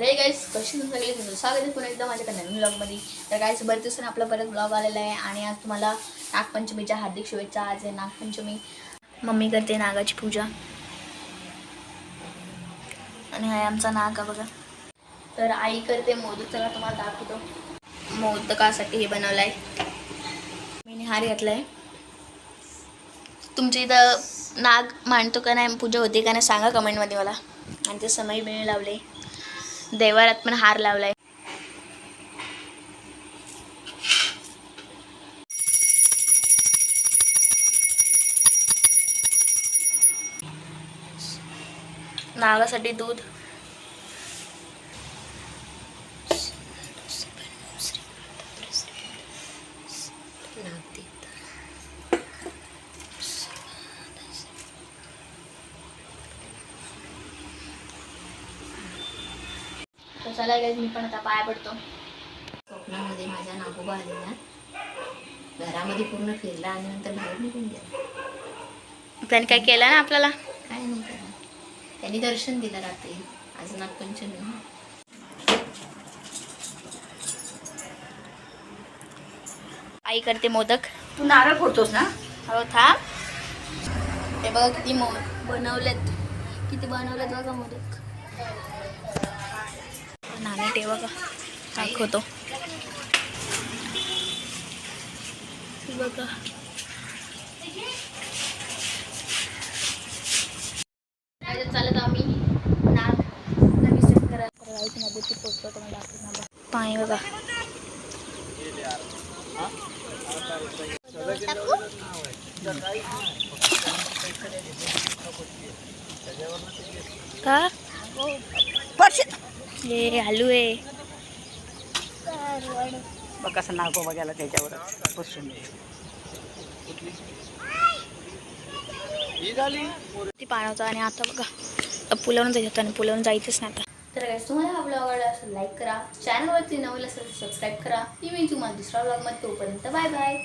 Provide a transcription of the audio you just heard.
तर hey guys कशी तुम्ही सगळे तुमचं स्वागत आहे पुन्हा एकदा माझ्या नवीन ब्लॉगमध्ये. तर गाईस बरेच दिवसांनी आपला परत ब्लॉग आलेला आहे आणि आज तुम्हाला नागपंचमीच्या हार्दिक शुभेच्छा. आज आहे नागपंचमी. मम्मी करते नागाची पूजा. आणि हा आहे आमचा नाग आहे बघा. तर आई करते मोदक. चला तुम्हाला दाखवतो. मोदकासाठी हे बनवलं आहे मी निहार घातला आहे तुमच्या इथं नाग मांडतो का नाही? पूजा होते का नाही? सांगा कमेंटमध्ये मला. आणि ते समय बिणे लावले देवारात पण हार लावलाय. नागासाठी दूध. तर चला guys, मी पण आता पाय पडतो. स्वप्नामध्ये माझ्या नागोबा आलेला घरामध्ये पूर्ण फिरला आणि नंतर बाहेर निघून गेला. त्याने काय केलं ना आपल्याला? काय नाही केलं. त्यांनी दर्शन दिलं रात्री. आज नागपंचमी आई करते मोदक. तू नारळ फोडतोस ना? हो थांब. हे बघा किती मो बनवलेत. किती बनवलेत बघा मोदक. नाणे आहे बघा. दाखवतो. बघा. काय चालत आम्ही नाग करायला लाईटमध्ये ती पोचतो तुम्हाला दाखवतो पाणी बघा. का? हे आलू आहे. बघ कसं नागोबा गेला त्याच्यावर. बसून ती पाणवतं आणि आता बघा. पुलावून जायचं आणि पुलावून जायचंच नाही आता. तर guys, तुम्हाला हा ब्लॉग आवडला असेल लाईक करा. चॅनलवरती नवीन असेल सबस्क्राईब करा. मी मी तुम्हाला दुसरा ब्लॉगमध्ये तोपर्यंत बाय बाय